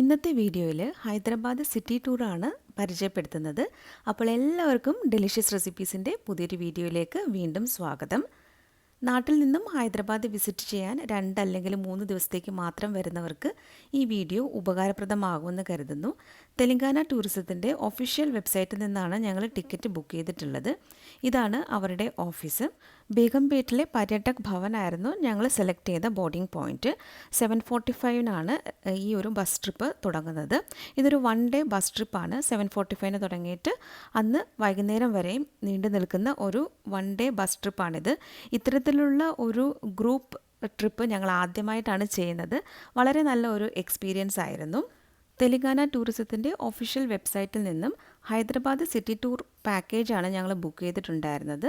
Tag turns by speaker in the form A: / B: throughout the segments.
A: ഇന്നത്തെ വീഡിയോയിൽ ഹൈദരാബാദ് സിറ്റി ടൂറാണ് പരിചയപ്പെടുത്തുന്നത്. അപ്പോൾ എല്ലാവർക്കും ഡെലിഷ്യസ് റെസിപ്പീസിന്റെ പുതിയൊരു വീഡിയോയിലേക്ക് വീണ്ടും സ്വാഗതം. നാട്ടിൽ നിന്നും ഹൈദരാബാദ് വിസിറ്റ് ചെയ്യാൻ രണ്ടല്ലെങ്കിൽ മൂന്ന് ദിവസത്തേക്ക് മാത്രം വരുന്നവർക്ക് ഈ വീഡിയോ ഉപകാരപ്രദമാകുമെന്ന് കരുതുന്നു. തെലങ്കാന ടൂറിസത്തിന്റെ ഒഫീഷ്യൽ വെബ്സൈറ്റിൽ നിന്നാണ് ഞങ്ങൾ ടിക്കറ്റ് ബുക്ക് ചെയ്തിട്ടുള്ളത്. ഇതാണ് അവരുടെ ഓഫീസ്. ബേഗംപേട്ടിലെ പര്യടക് ഭവനായിരുന്നു ഞങ്ങൾ സെലക്ട് ചെയ്ത ബോർഡിംഗ് പോയിന്റ്. സെവൻ ഫോർട്ടി ഫൈവിനാണ് ഈ ഒരു ബസ് ട്രിപ്പ് തുടങ്ങുന്നത്. ഇതൊരു വൺ ഡേ ബസ് ട്രിപ്പാണ്. സെവൻ ഫോർട്ടി ഫൈവിന് തുടങ്ങിയിട്ട് അന്ന് വൈകുന്നേരം വരെയും നീണ്ടു നിൽക്കുന്ന ഒരു വൺ ഡേ ബസ് ട്രിപ്പാണിത്. ഇത്തരത്തിലുള്ള ഒരു ഗ്രൂപ്പ് ട്രിപ്പ് ഞങ്ങൾ ആദ്യമായിട്ടാണ് ചെയ്യുന്നത്. വളരെ നല്ല ഒരു എക്സ്പീരിയൻസ് ആയിരുന്നു. തെലങ്കാന ടൂറിസത്തിന്റെ ഒഫീഷ്യൽ വെബ്സൈറ്റിൽ നിന്നും ഹൈദരാബാദ് സിറ്റി ടൂർ പാക്കേജാണ് ഞങ്ങൾ ബുക്ക് ചെയ്തിട്ടുണ്ടായിരുന്നത്.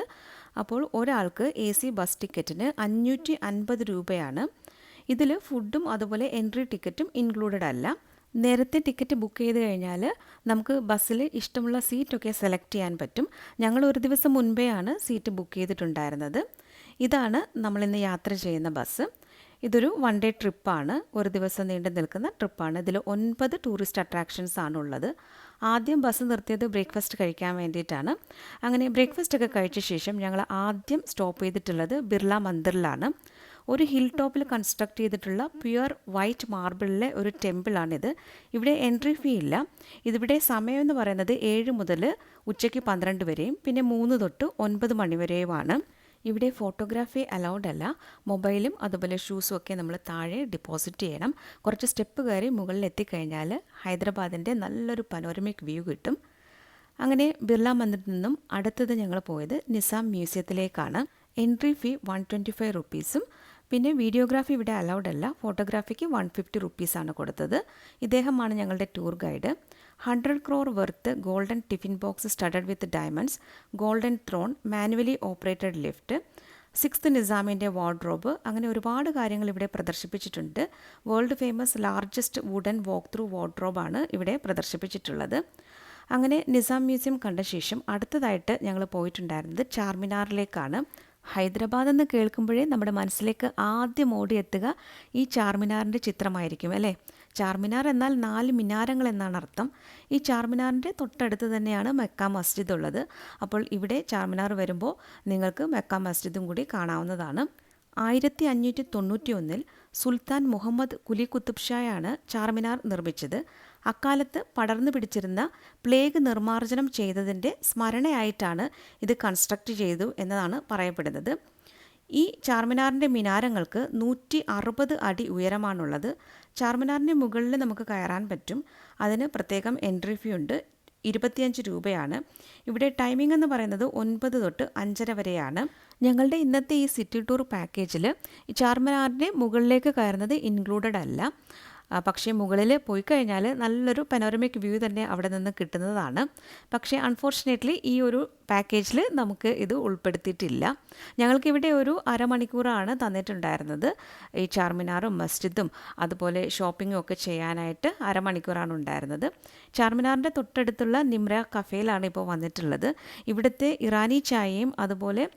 A: അപ്പോൾ ഒരാൾക്ക് എ സി ബസ് ടിക്കറ്റിന് അഞ്ഞൂറ്റി അൻപത് രൂപയാണ്. ഇതിൽ ഫുഡും അതുപോലെ എൻട്രി ടിക്കറ്റും ഇൻക്ലൂഡഡ് അല്ല. നേരത്തെ ടിക്കറ്റ് ബുക്ക് ചെയ്ത് കഴിഞ്ഞാൽ നമുക്ക് ബസ്സിൽ ഇഷ്ടമുള്ള സീറ്റൊക്കെ സെലക്ട് ചെയ്യാൻ പറ്റും. ഞങ്ങൾ ഒരു ദിവസം മുൻപേയാണ് സീറ്റ് ബുക്ക് ചെയ്തിട്ടുണ്ടായിരുന്നത്. ഇതാണ് നമ്മളിന്ന് യാത്ര ചെയ്യുന്ന ബസ് ഇതൊരു വൺ ഡേ ട്രിപ്പാണ് ഒരു ദിവസം നീണ്ടു നിൽക്കുന്ന ട്രിപ്പാണ് ഇതിൽ ഒൻപത് ടൂറിസ്റ്റ് അട്രാക്ഷൻസ് ആണുള്ളത്. ആദ്യം ബസ് നിർത്തിയത് ബ്രേക്ക്ഫാസ്റ്റ് കഴിക്കാൻ വേണ്ടിയിട്ടാണ്. അങ്ങനെ ബ്രേക്ക്ഫാസ്റ്റ് ഒക്കെ കഴിച്ച ശേഷം ഞങ്ങൾ ആദ്യം സ്റ്റോപ്പ് ചെയ്തിട്ടുള്ളത് ബിർള മന്ദിറിലാണ്. ഒരു ഹിൽ ടോപ്പിൽ കൺസ്ട്രക്ട് ചെയ്തിട്ടുള്ള പ്യുവർ വൈറ്റ് മാർബിളിലെ ഒരു ടെമ്പിളാണിത് ഇവിടെ എൻട്രി ഫീ ഇല്ല. ഇതിവിടെ സമയം എന്ന് പറയുന്നത് ഏഴ് മുതൽ ഉച്ചയ്ക്ക് പന്ത്രണ്ട് വരെയും പിന്നെ മൂന്ന് തൊട്ട് ഒൻപത് മണി വരെയുമാണ്. ഇവിടെ ഫോട്ടോഗ്രാഫി അലൗഡ് അല്ല. മൊബൈലും അതുപോലെ ഷൂസും ഒക്കെ നമ്മൾ താഴെ ഡിപ്പോസിറ്റ് ചെയ്യണം. കുറച്ച് സ്റ്റെപ്പ് കയറി മുകളിൽ എത്തിക്കഴിഞ്ഞാൽ ഹൈദരാബാദിന്റെ നല്ലൊരു പനോരമിക് വ്യൂ കിട്ടും. അങ്ങനെ ബിർള മന്ദിറിൽ നിന്നും അടുത്തത് ഞങ്ങൾ പോയത് Nizam മ്യൂസിയത്തിലേക്കാണ് entry fee one twenty five റുപ്പീസും പിന്നെ വീഡിയോഗ്രാഫി ഇവിടെ അലൗഡ് അല്ല. ഫോട്ടോഗ്രാഫിക്ക് വൺ ഫിഫ്റ്റി റുപ്പീസാണ് കൊടുത്തത്. ഇദ്ദേഹമാണ് ഞങ്ങളുടെ tour guide hundred crore worth golden tiffin box studded with diamonds golden throne manually operated lift sixth നിസാമിന്റെ wardrobe അങ്ങനെ ഒരുപാട് കാര്യങ്ങൾ ഇവിടെ പ്രദർശിപ്പിച്ചിട്ടുണ്ട്. World famous largest wooden walk through വാർഡ്രോബാണ് ഇവിടെ പ്രദർശിപ്പിച്ചിട്ടുള്ളത്. അങ്ങനെ നിസാം മ്യൂസിയം കണ്ട ശേഷം അടുത്തതായിട്ട് ഞങ്ങൾ പോയിട്ടുണ്ടായിരുന്നത് ചാർമിനാറിലേക്കാണ് ഹൈദരാബാദ് എന്ന് കേൾക്കുമ്പോഴേ നമ്മുടെ മനസ്സിലേക്ക് ആദ്യം ഓടിയെത്തുക ഈ ചാർമിനാറിന്റെ ചിത്രമായിരിക്കും അല്ലേ? ചാർമിനാർ എന്നാൽ നാല് മിനാരങ്ങൾ എന്നാണ് അർത്ഥം. ഈ ചാർമിനാറിന്റെ തൊട്ടടുത്ത് തന്നെയാണ് മെക്ക മസ്ജിദ് ഉള്ളത് അപ്പോൾ ഇവിടെ ചാർമിനാർ വരുമ്പോൾ നിങ്ങൾക്ക് മെക്ക മസ്ജിദും കൂടി കാണാവുന്നതാണ്. ആയിരത്തി അഞ്ഞൂറ്റി തൊണ്ണൂറ്റി ഒന്നിൽ സുൽത്താൻ മുഹമ്മദ് കുലി കുത്തുബ് ഷായാണ് ചാർമിനാർ നിർമ്മിച്ചത്. അക്കാലത്ത് പടർന്നു പിടിച്ചിരുന്ന പ്ലേഗ് നിർമ്മാർജനം ചെയ്തതിന്റെ സ്മരണയായിട്ടാണ് ഇത് കൺസ്ട്രക്റ്റ് ചെയ്തു എന്നതാണ് പറയപ്പെടുന്നത്. ഈ ചാർമിനാറിന്റെ മിനാരങ്ങൾക്ക് നൂറ്റി അറുപത് അടി ഉയരമാണുള്ളത്. ചാർമിനാറിന്റെ മുകളിൽ നമുക്ക് കയറാൻ പറ്റും. അതിന് പ്രത്യേകം എൻട്രി ഫീ ഉണ്ട്. ഇരുപത്തിയഞ്ച് രൂപയാണ്. ഇവിടെ ടൈമിംഗ് എന്ന് പറയുന്നത് ഒൻപത് തൊട്ട് അഞ്ചര വരെയാണ്. ഞങ്ങളുടെ ഇന്നത്തെ ഈ സിറ്റി ടൂർ പാക്കേജിൽ ചാർമിനാറിന്റെ മുകളിലേക്ക് കയറുന്നത് ഇൻക്ലൂഡഡ് അല്ല. പക്ഷേ മുകളിൽ പോയി കഴിഞ്ഞാൽ നല്ലൊരു പനോരമിക് വ്യൂ തന്നെ അവിടെ നിന്ന് കിട്ടുന്നതാണ്. പക്ഷേ അൺഫോർച്ചുനേറ്റ്ലി ഈ ഒരു പാക്കേജിൽ നമുക്ക് ഇത് ഉൾപ്പെടുത്തിയിട്ടില്ല. ഞങ്ങൾക്ക് ഇവിടെ ഒരു അരമണിക്കൂറാണ് തന്നിട്ടുണ്ടായിരുന്നത്. ഈ ചാർമിനാറും മസ്ജിദും അതുപോലെ ഷോപ്പിങ്ങും ഒക്കെ ചെയ്യാനായിട്ട് അരമണിക്കൂറാണ് ഉണ്ടായിരുന്നത്. ചാർമിനാറിന്റെ തൊട്ടടുത്തുള്ള നിമ്ര കഫേയിലാണ് ഇപ്പോൾ വന്നിട്ടുള്ളത്. ഇവിടുത്തെ ഇറാനി ചായയും അതുപോലെ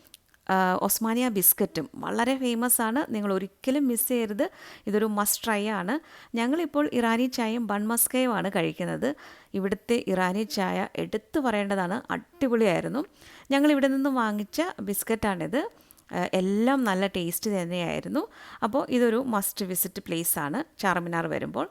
A: ഒസ്മാനിയ ബിസ്ക്കറ്റും. വളരെ ഫേമസ് ആണ്. നിങ്ങൾ ഒരിക്കലും മിസ് ചെയ്യരുത്. ഇതൊരു മസ്റ്റ് ട്രൈ ആണ്. ഞങ്ങളിപ്പോൾ ഇറാനി ചായയും ബൺ ആണ് കഴിക്കുന്നത്. ഇവിടുത്തെ ഇറാനി ചായ എടുത്തു പറയേണ്ടതാണ്. അടിപൊളിയായിരുന്നു. ഞങ്ങൾ ഇവിടെ നിന്ന് വാങ്ങിച്ച ബിസ്ക്കറ്റാണിത്. എല്ലാം നല്ല ടേസ്റ്റ് തന്നെയായിരുന്നു. അപ്പോൾ ഇതൊരു മസ്റ്റ് വിസിറ്റ് പ്ലേസ് ആണ്. ചാർമിനാർ വരുമ്പോൾ.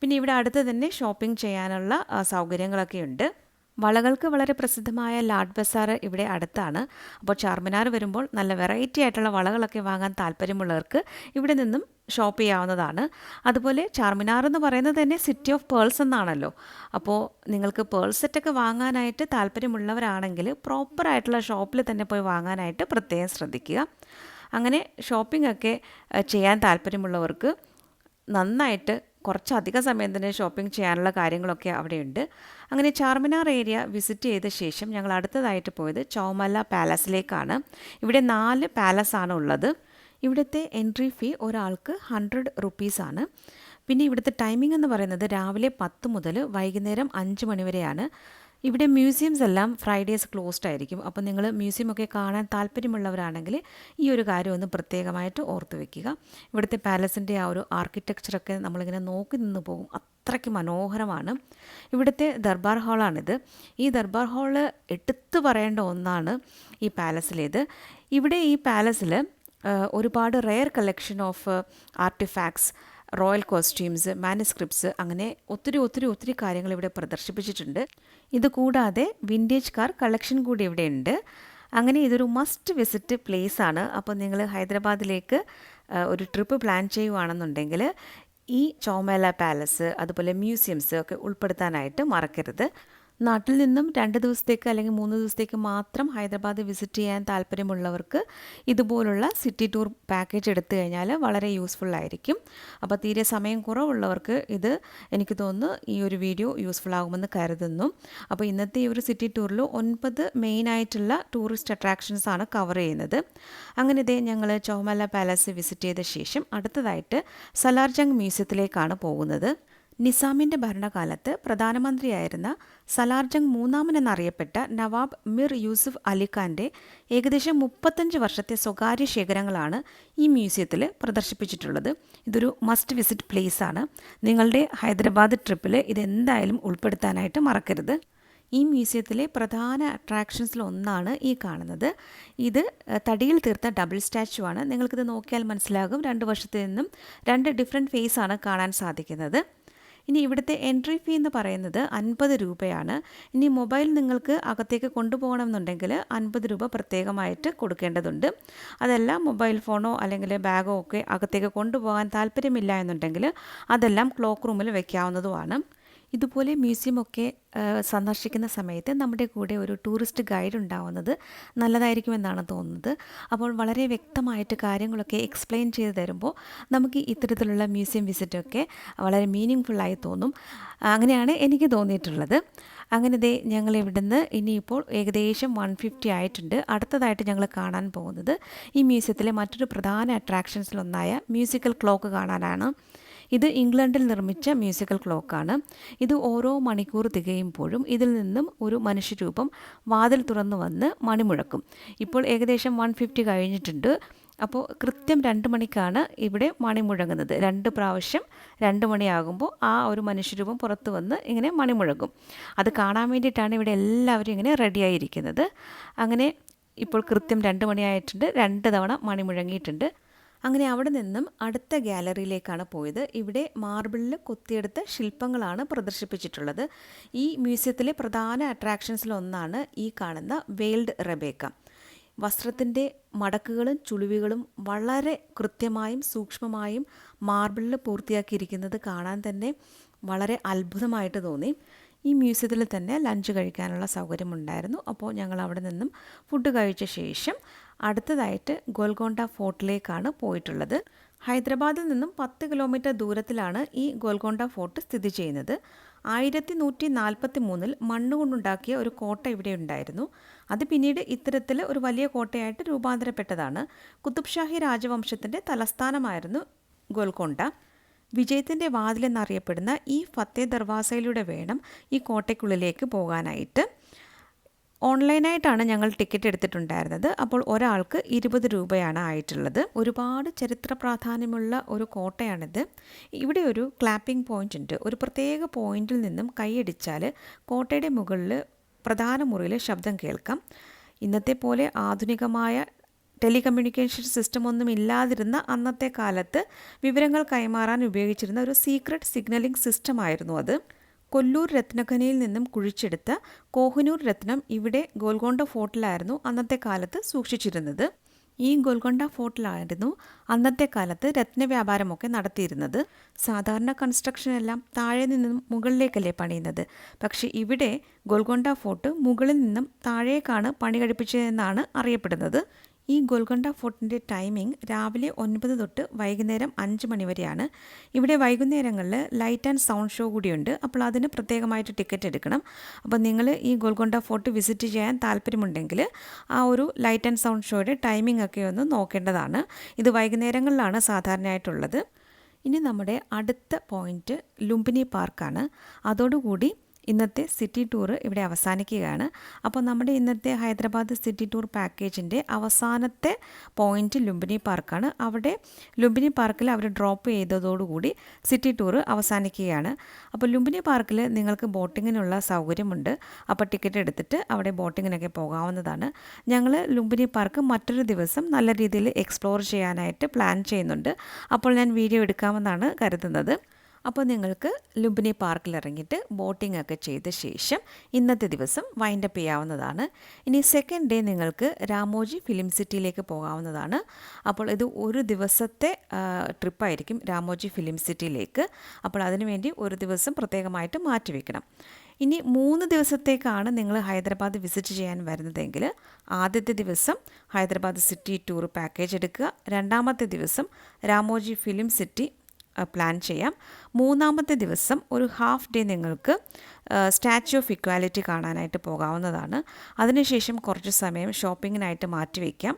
A: പിന്നെ ഇവിടെ അടുത്ത് തന്നെ ഷോപ്പിംഗ് ചെയ്യാനുള്ള സൗകര്യങ്ങളൊക്കെ ഉണ്ട്. വളകൾക്ക് വളരെ പ്രസിദ്ധമായ ലാഡ് ബസാർ ഇവിടെ അടുത്താണ്. അപ്പോൾ ചാർമിനാർ വരുമ്പോൾ നല്ല വെറൈറ്റി ആയിട്ടുള്ള വളകളൊക്കെ വാങ്ങാൻ താല്പര്യമുള്ളവർക്ക് ഇവിടെ നിന്നും ഷോപ്പ് ചെയ്യാവുന്നതാണ്. അതുപോലെ ചാർമിനാർ എന്ന് പറയുന്നത് തന്നെ സിറ്റി ഓഫ് പേൾസ് എന്നാണല്ലോ. അപ്പോൾ നിങ്ങൾക്ക് പേൾ സെറ്റൊക്കെ വാങ്ങാനായിട്ട് താല്പര്യമുള്ളവരാണെങ്കിൽ പ്രോപ്പറായിട്ടുള്ള ഷോപ്പിൽ തന്നെ പോയി വാങ്ങാനായിട്ട് പ്രത്യേകം ശ്രദ്ധിക്കുക. അങ്ങനെ ഷോപ്പിംഗ് ഒക്കെ ചെയ്യാൻ താല്പര്യമുള്ളവർക്ക് നന്നായിട്ട് കുറച്ചധികം സമയം തന്നെ ഷോപ്പിംഗ് ചെയ്യാനുള്ള കാര്യങ്ങളൊക്കെ അവിടെയുണ്ട്. അങ്ങനെ ചാർമിനാർ ഏരിയ വിസിറ്റ് ചെയ്ത ശേഷം ഞങ്ങൾ അടുത്തതായിട്ട് പോയത് ചൗമല്ല പാലസിലേക്കാണ് ഇവിടെ നാല് പാലസാണ് ഉള്ളത്. ഇവിടുത്തെ എൻട്രി ഫീ ഒരാൾക്ക് ഹൺഡ്രഡ് റുപ്പീസാണ് പിന്നെ ഇവിടുത്തെ ടൈമിംഗ് എന്ന് പറയുന്നത് രാവിലെ പത്ത് മുതൽ വൈകുന്നേരം അഞ്ച് മണി വരെയാണ്. ഇവിടെ മ്യൂസിയംസ് എല്ലാം ഫ്രൈഡേസ് ക്ലോസ്ഡ് ആയിരിക്കും. അപ്പോൾ നിങ്ങൾ മ്യൂസിയം ഒക്കെ കാണാൻ താല്പര്യമുള്ളവരാണെങ്കിൽ ഈ ഒരു കാര്യം ഒന്ന് പ്രത്യേകമായിട്ട് ഓർത്ത് വെക്കുക. ഇവിടുത്തെ പാലസിന്റെ ആ ഒരു ആർക്കിടെക്ചറൊക്കെ നമ്മളിങ്ങനെ നോക്കി നിന്ന് പോകും. അത്രയ്ക്ക് മനോഹരമാണ്. ഇവിടുത്തെ ദർബാർ ഹാളാണിത്. ഈ ദർബാർ ഹാൾ എടുത്തു പറയേണ്ട ഒന്നാണ് ഈ പാലസിലേത് ഇവിടെ ഈ പാലസിൽ ഒരുപാട് rare collection of artifacts royal costumes manuscripts അങ്ങനെ ഒത്തിരി ഒത്തിരി ഒത്തിരി കാര്യങ്ങൾ ഇവിടെ പ്രദർശിപ്പിച്ചിട്ടുണ്ട്. ഇത് കൂടാതെ വിന്റേജ് കാർ കളക്ഷൻ കൂടി ഇവിടെ ഉണ്ട്. അങ്ങനെ ഇതൊരു മസ്റ്റ് വിസിറ്റ് പ്ലേസ് ആണ്. അപ്പോൾ നിങ്ങൾ ഹൈദരാബാദിലേക്ക് ഒരു ട്രിപ്പ് പ്ലാൻ ചെയ്യുവാണെന്നുണ്ടെങ്കിൽ ഈ ചോമേല പാലസ് അതുപോലെ മ്യൂസിയംസ് ഒക്കെ ഉൾപ്പെടുത്താനായിട്ട് മറക്കരുത്. നാട്ടിൽ നിന്നും രണ്ട് ദിവസത്തേക്ക് അല്ലെങ്കിൽ മൂന്ന് ദിവസത്തേക്ക് മാത്രം ഹൈദരാബാദ് വിസിറ്റ് ചെയ്യാൻ താല്പര്യമുള്ളവർക്ക് ഇതുപോലുള്ള സിറ്റി ടൂർ പാക്കേജ് എടുത്തു കഴിഞ്ഞാൽ വളരെ യൂസ്ഫുൾ ആയിരിക്കും. അപ്പോൾ തീരെ സമയം കുറവുള്ളവർക്ക് ഇത് എനിക്ക് തോന്നുന്നു ഈ ഒരു വീഡിയോ യൂസ്ഫുൾ ആകുമെന്ന് കരുതുന്നു. അപ്പോൾ ഇന്നത്തെ ഈ ഒരു സിറ്റി ടൂറിൽ ഒൻപത് മെയിനായിട്ടുള്ള ടൂറിസ്റ്റ് അട്രാക്ഷൻസ് ആണ് കവർ ചെയ്യുന്നത്. അങ്ങനെ ഇതേ ഞങ്ങൾ ചോമല പാലസ് വിസിറ്റ് ചെയ്ത ശേഷം അടുത്തതായിട്ട് സലാർജംഗ് മ്യൂസിയത്തിലേക്കാണ് പോകുന്നത്. നിസാമിന്റെ ഭരണകാലത്ത് പ്രധാനമന്ത്രിയായിരുന്ന സലാർജംഗ് മൂന്നാമൻ എന്നറിയപ്പെട്ട നവാബ് മിർ യൂസുഫ് അലിഖാന്റെ ഏകദേശം മുപ്പത്തഞ്ച് വർഷത്തെ സ്വകാര്യ ശേഖരങ്ങളാണ് ഈ മ്യൂസിയത്തിൽ പ്രദർശിപ്പിച്ചിട്ടുള്ളത്. ഇതൊരു മസ്റ്റ് വിസിറ്റ് പ്ലേസ് ആണ്. നിങ്ങളുടെ ഹൈദരാബാദ് ട്രിപ്പിൽ ഇതെന്തായാലും ഉൾപ്പെടുത്താനായിട്ട് മറക്കരുത്. ഈ മ്യൂസിയത്തിലെ പ്രധാന അട്രാക്ഷൻസിൽ ഒന്നാണ് ഈ കാണുന്നത്. ഇത് തടിയിൽ തീർത്ത ഡബിൾ സ്റ്റാച്ചു ആണ്. നിങ്ങൾക്കിത് നോക്കിയാൽ മനസ്സിലാകും. രണ്ട് വർഷത്തിൽ നിന്നും രണ്ട് ഡിഫറെന്റ് ഫേസ് ആണ് കാണാൻ സാധിക്കുന്നത്. ഇനി ഇവിടുത്തെ എൻട്രി ഫീ എന്ന് പറയുന്നത് അൻപത് രൂപയാണ്. ഇനി മൊബൈൽ നിങ്ങൾക്ക് അകത്തേക്ക് കൊണ്ടുപോകണം എന്നുണ്ടെങ്കിൽ അൻപത് രൂപ പ്രത്യേകമായിട്ട് കൊടുക്കേണ്ടതുണ്ട്. അതെല്ലാം മൊബൈൽ ഫോണോ അല്ലെങ്കിൽ ബാഗോ ഒക്കെ അകത്തേക്ക് കൊണ്ടുപോകാൻ താല്പര്യമില്ല എന്നുണ്ടെങ്കിൽ അതെല്ലാം ക്ലോക്ക് റൂമിൽ വെക്കാവുന്നതുമാണ്. ഇതുപോലെ മ്യൂസിയം ഒക്കെ സന്ദർശിക്കുന്ന സമയത്ത് നമ്മുടെ കൂടെ ഒരു ടൂറിസ്റ്റ് ഗൈഡ് ഉണ്ടാവുന്നത് നല്ലതായിരിക്കുമെന്നാണ് തോന്നുന്നത്. അപ്പോൾ വളരെ വ്യക്തമായിട്ട് കാര്യങ്ങളൊക്കെ എക്സ്പ്ലെയിൻ ചെയ്ത് തരുമ്പോൾ നമുക്ക് ഇത്തരത്തിലുള്ള മ്യൂസിയം വിസിറ്റൊക്കെ വളരെ മീനിങ് ഫുള്ളായി തോന്നും. അങ്ങനെയാണ് എനിക്ക് തോന്നിയിട്ടുള്ളത്. അങ്ങനെ ദേ ഞങ്ങൾ ഇവിടുന്ന് ഇനിയിപ്പോൾ ഏകദേശം വൺ ഫിഫ്റ്റി ആയിട്ടുണ്ട്. അടുത്തതായിട്ട് ഞങ്ങൾ കാണാൻ പോകുന്നത് ഈ മ്യൂസിയത്തിലെ മറ്റൊരു പ്രധാന അട്രാക്ഷൻസിലൊന്നായ മ്യൂസിക്കൽ ക്ലോക്ക് കാണാനാണ്. ഇത് ഇംഗ്ലണ്ടിൽ നിർമ്മിച്ച മ്യൂസിക്കൽ ക്ലോക്കാണ് ഇത് ഓരോ മണിക്കൂർ തികയുമ്പോഴും ഇതിൽ നിന്നും ഒരു മനുഷ്യരൂപം വാതിൽ തുറന്നു വന്ന് മണിമുഴക്കും. ഇപ്പോൾ ഏകദേശം വൺ ഫിഫ്റ്റി കഴിഞ്ഞിട്ടുണ്ട്. അപ്പോൾ കൃത്യം രണ്ട് മണിക്കാണ് ഇവിടെ മണി മുഴങ്ങുന്നത് രണ്ട് പ്രാവശ്യം രണ്ട് മണിയാകുമ്പോൾ ആ ഒരു മനുഷ്യരൂപം പുറത്ത് വന്ന് ഇങ്ങനെ മണി മുഴങ്ങും അത് കാണാൻ വേണ്ടിയിട്ടാണ് ഇവിടെ എല്ലാവരും ഇങ്ങനെ റെഡിയായിരിക്കുന്നത് അങ്ങനെ ഇപ്പോൾ കൃത്യം രണ്ട് മണിയായിട്ടുണ്ട്. രണ്ട് തവണ മണി മുഴങ്ങിയിട്ടുണ്ട് അങ്ങനെ അവിടെ നിന്നും അടുത്ത ഗാലറിയിലേക്കാണ് പോയത്. ഇവിടെ മാർബിളിൽ കൊത്തിയെടുത്ത ശില്പങ്ങളാണ് പ്രദർശിപ്പിച്ചിട്ടുള്ളത്. ഈ മ്യൂസിയത്തിലെ പ്രധാന അട്രാക്ഷൻസിലൊന്നാണ് ഈ കാണുന്ന വേൾഡ് റബേക്ക വസ്ത്രത്തിന്റെ മടക്കുകളും ചുളിവുകളും വളരെ കൃത്യമായും സൂക്ഷ്മമായും മാർബിളിൽ പൂർത്തിയാക്കിയിരിക്കുന്നത് കാണാൻ തന്നെ വളരെ അത്ഭുതമായിട്ട് തോന്നി. ഈ മ്യൂസിയത്തിൽ തന്നെ ലഞ്ച് കഴിക്കാനുള്ള സൗകര്യമുണ്ടായിരുന്നു. അപ്പോൾ ഞങ്ങൾ അവിടെ നിന്നും ഫുഡ് കഴിച്ച ശേഷം അടുത്തതായിട്ട് ഗോൽഗോണ്ട ഫോർട്ടിലേക്കാണ് പോയിട്ടുള്ളത്. ഹൈദരാബാദിൽ നിന്നും പത്ത് കിലോമീറ്റർ ദൂരത്തിലാണ് ഈ ഗോൽഗോണ്ട ഫോർട്ട് സ്ഥിതി ചെയ്യുന്നത്. ആയിരത്തി നൂറ്റി നാൽപ്പത്തി മൂന്നിൽ മണ്ണുകൊണ്ടുണ്ടാക്കിയ ഒരു കോട്ട ഇവിടെ ഉണ്ടായിരുന്നു. അത് പിന്നീട് ഇത്തരത്തിൽ ഒരു വലിയ കോട്ടയായിട്ട് രൂപാന്തരപ്പെട്ടതാണ്. കുത്തുബ് ഷാഹി രാജവംശത്തിന്റെ തലസ്ഥാനമായിരുന്നു ഗോൽക്കൊണ്ട വിജയത്തിന്റെ വാതിലെന്നറിയപ്പെടുന്ന ഈ ഫത്തേ ദർവാസയിലൂടെ വേണം ഈ കോട്ടയ്ക്കുള്ളിലേക്ക് പോകാനായിട്ട്. ഓൺലൈനായിട്ടാണ് ഞങ്ങൾ ടിക്കറ്റ് എടുത്തിട്ടുണ്ടായിരുന്നത്. അപ്പോൾ ഒരാൾക്ക് ഇരുപത് രൂപയാണ് ആയിട്ടുള്ളത്. ഒരുപാട് ചരിത്ര പ്രാധാന്യമുള്ള ഒരു കോട്ടയാണിത്. ഇവിടെ ഒരു ക്ലാപ്പിംഗ് പോയിന്റ് ഉണ്ട്. ഒരു പ്രത്യേക പോയിന്റിൽ നിന്നും കൈയടിച്ചാൽ കോട്ടയുടെ മുകളിൽ പ്രധാന മുറിയിൽ ശബ്ദം കേൾക്കാം. ഇന്നത്തെ പോലെ ആധുനികമായ ടെലികമ്മ്യൂണിക്കേഷൻ സിസ്റ്റം ഒന്നും ഇല്ലാതിരുന്ന അന്നത്തെ കാലത്ത് വിവരങ്ങൾ കൈമാറാൻ ഉപയോഗിച്ചിരുന്ന ഒരു സീക്രട്ട് സിഗ്നലിംഗ് സിസ്റ്റമായിരുന്നു അത്. കൊല്ലൂർ രത്നഖനിയിൽ നിന്നും കുഴിച്ചെടുത്ത കോഹനൂർ രത്നം ഇവിടെ ഗോൽഗോണ്ട ഫോർട്ടിലായിരുന്നു അന്നത്തെ കാലത്ത് സൂക്ഷിച്ചിരുന്നത്. ഈ ഗോൽഗോണ്ട ഫോർട്ടിലായിരുന്നു അന്നത്തെ കാലത്ത് രത്നവ്യാപാരമൊക്കെ നടത്തിയിരുന്നത്. സാധാരണ കൺസ്ട്രക്ഷൻ എല്ലാം താഴെ നിന്നും മുകളിലേക്കല്ലേ പണിയുന്നത്. പക്ഷേ ഇവിടെ ഗോൽഗോണ്ട ഫോർട്ട് മുകളിൽ നിന്നും താഴേക്കാണ് പണി കഴിപ്പിച്ചതെന്നാണ് അറിയപ്പെടുന്നത്. ഈ ഗോൽക്കൊണ്ട ഫോർട്ടിന്റെ ടൈമിംഗ് രാവിലെ ഒൻപത് തൊട്ട് വൈകുന്നേരം അഞ്ച് മണി വരെയാണ് ഇവിടെ വൈകുന്നേരങ്ങളിൽ ലൈറ്റ് ആൻഡ് സൗണ്ട് ഷോ കൂടിയുണ്ട്. അപ്പോൾ അതിന് പ്രത്യേകമായിട്ട് ടിക്കറ്റ് എടുക്കണം. അപ്പോൾ നിങ്ങൾ ഈ ഗോൽക്കൊണ്ട ഫോർട്ട് വിസിറ്റ് ചെയ്യാൻ താല്പര്യമുണ്ടെങ്കിൽ ആ ഒരു ലൈറ്റ് ആൻഡ് സൗണ്ട് ഷോയുടെ ടൈമിംഗ് ഒക്കെ ഒന്ന് നോക്കേണ്ടതാണ്. ഇത് വൈകുന്നേരങ്ങളിലാണ് സാധാരണയായിട്ടുള്ളത്. ഇനി നമ്മുടെ അടുത്ത പോയിന്റ് ലുംബിനി പാർക്കാണ്. അതോടുകൂടി ഇന്നത്തെ സിറ്റി ടൂർ ഇവിടെ അവസാനിക്കുകയാണ്. അപ്പോൾ നമ്മുടെ ഇന്നത്തെ ഹൈദരാബാദ് സിറ്റി ടൂർ പാക്കേജിന്റെ അവസാനത്തെ പോയിന്റ് ലുംബിനി പാർക്കാണ്. അവിടെ ലുംബിനി പാർക്കിൽ അവർ ഡ്രോപ്പ് ചെയ്തതോടുകൂടി സിറ്റി ടൂർ അവസാനിക്കുകയാണ്. അപ്പോൾ ലുംബിനി പാർക്കിൽ നിങ്ങൾക്ക് ബോട്ടിങ്ങിനുള്ള സൗകര്യമുണ്ട്. അപ്പോൾ ടിക്കറ്റ് എടുത്തിട്ട് അവിടെ ബോട്ടിങ്ങിനൊക്കെ പോകാവുന്നതാണ്. ഞങ്ങൾ ലുംബിനി പാർക്ക് മറ്റൊരു ദിവസം നല്ല രീതിയിൽ എക്സ്പ്ലോർ ചെയ്യാനായിട്ട് പ്ലാൻ ചെയ്യുന്നുണ്ട്. അപ്പോൾ ഞാൻ വീഡിയോ എടുക്കാമെന്നാണ് കരുതുന്നത്. അപ്പോൾ നിങ്ങൾക്ക് ലുംബിനി പാർക്കിൽ ഇറങ്ങിയിട്ട് ബോട്ടിംഗ് ഒക്കെ ചെയ്ത ശേഷം ഇന്നത്തെ ദിവസം വൈൻഡപ്പ് ചെയ്യാവുന്നതാണ്. ഇനി സെക്കൻഡ് ഡേ നിങ്ങൾക്ക് രാമോജി ഫിലിം സിറ്റിയിലേക്ക് പോകാവുന്നതാണ്. അപ്പോൾ ഇത് ഒരു ദിവസത്തെ ട്രിപ്പായിരിക്കും രാമോജി ഫിലിം സിറ്റിയിലേക്ക് അപ്പോൾ അതിനുവേണ്ടി ഒരു ദിവസം പ്രത്യേകമായിട്ട് മാറ്റിവെക്കണം ഇനി മൂന്ന് ദിവസത്തേക്കാണ് നിങ്ങൾ ഹൈദരാബാദ് വിസിറ്റ് ചെയ്യാൻ വരുന്നതെങ്കിൽ ആദ്യത്തെ ദിവസം ഹൈദരാബാദ് സിറ്റി ടൂർ പാക്കേജ് എടുക്കുക. രണ്ടാമത്തെ ദിവസം രാമോജി ഫിലിം സിറ്റി പ്ലാൻ ചെയ്യാം. മൂന്നാമത്തെ ദിവസം ഒരു ഹാഫ് ഡേ നിങ്ങൾക്ക് സ്റ്റാച്യു ഓഫ് ഇക്വാലിറ്റി കാണാനായിട്ട് പോകാവുന്നതാണ്. അതിനുശേഷം കുറച്ച് സമയം ഷോപ്പിങ്ങിനായിട്ട് മാറ്റിവെക്കാം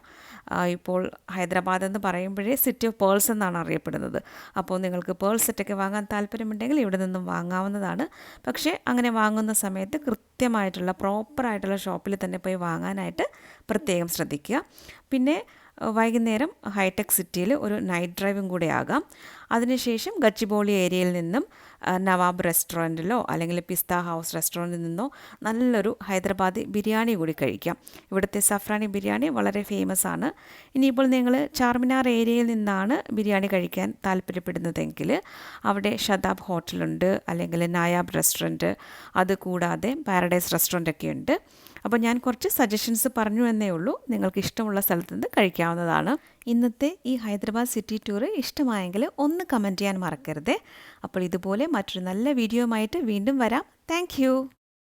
A: ഇപ്പോൾ ഹൈദരാബാദ് എന്ന് പറയുമ്പോഴേ സിറ്റി ഓഫ് പേൾസ് എന്നാണ് അറിയപ്പെടുന്നത്. അപ്പോൾ നിങ്ങൾക്ക് പേൾ സെറ്റൊക്കെ വാങ്ങാൻ താല്പര്യമുണ്ടെങ്കിൽ ഇവിടെ നിന്നും വാങ്ങാവുന്നതാണ്. പക്ഷേ അങ്ങനെ വാങ്ങുന്ന സമയത്ത് കൃത്യമായിട്ടുള്ള പ്രോപ്പറായിട്ടുള്ള ഷോപ്പിൽ തന്നെ പോയി വാങ്ങാനായിട്ട് പ്രത്യേകം ശ്രദ്ധിക്കുക. പിന്നെ വൈകുന്നേരം ഹൈടെക് സിറ്റിയിൽ ഒരു നൈറ്റ് ഡ്രൈവും കൂടെ ആകാം. അതിനുശേഷം ഗച്ചിബോളി ഏരിയയിൽ നിന്നും നവാബ് റെസ്റ്റോറന്റിലോ അല്ലെങ്കിൽ പിസ്ത ഹൗസ് റെസ്റ്റോറന്റിൽ നിന്നോ നല്ലൊരു ഹൈദരാബാദി ബിരിയാണി കൂടി കഴിക്കാം. ഇവിടുത്തെ സഫ്രാനി ബിരിയാണി വളരെ ഫേമസ് ആണ് ഇനിയിപ്പോൾ നിങ്ങൾ ചാർമിനാർ ഏരിയയിൽ നിന്നാണ് ബിരിയാണി കഴിക്കാൻ താല്പര്യപ്പെടുന്നതെങ്കിൽ അവിടെ ഷതാബ് ഹോട്ടലുണ്ട് അല്ലെങ്കിൽ നായാബ് റെസ്റ്റോറന്റ് അതുകൂടാതെ പാരഡൈസ് റെസ്റ്റോറന്റ് ഒക്കെ ഉണ്ട്. അപ്പോൾ ഞാൻ കുറച്ച് സജഷൻസ് പറഞ്ഞു എന്നേ ഉള്ളൂ. നിങ്ങൾക്ക് ഇഷ്ടമുള്ള സ്ഥലത്ത് നിന്ന് കഴിക്കാവുന്നതാണ്. ഇന്നത്തെ ഈ ഹൈദരാബാദ് സിറ്റി ടൂർ ഇഷ്ടമായെങ്കിൽ ഒന്ന് കമന്റ് ചെയ്യാൻ മറക്കരുത്. അപ്പോൾ ഇതുപോലെ മറ്റൊരു നല്ല വീഡിയോ ആയിട്ട് വീണ്ടും വരാം. താങ്ക്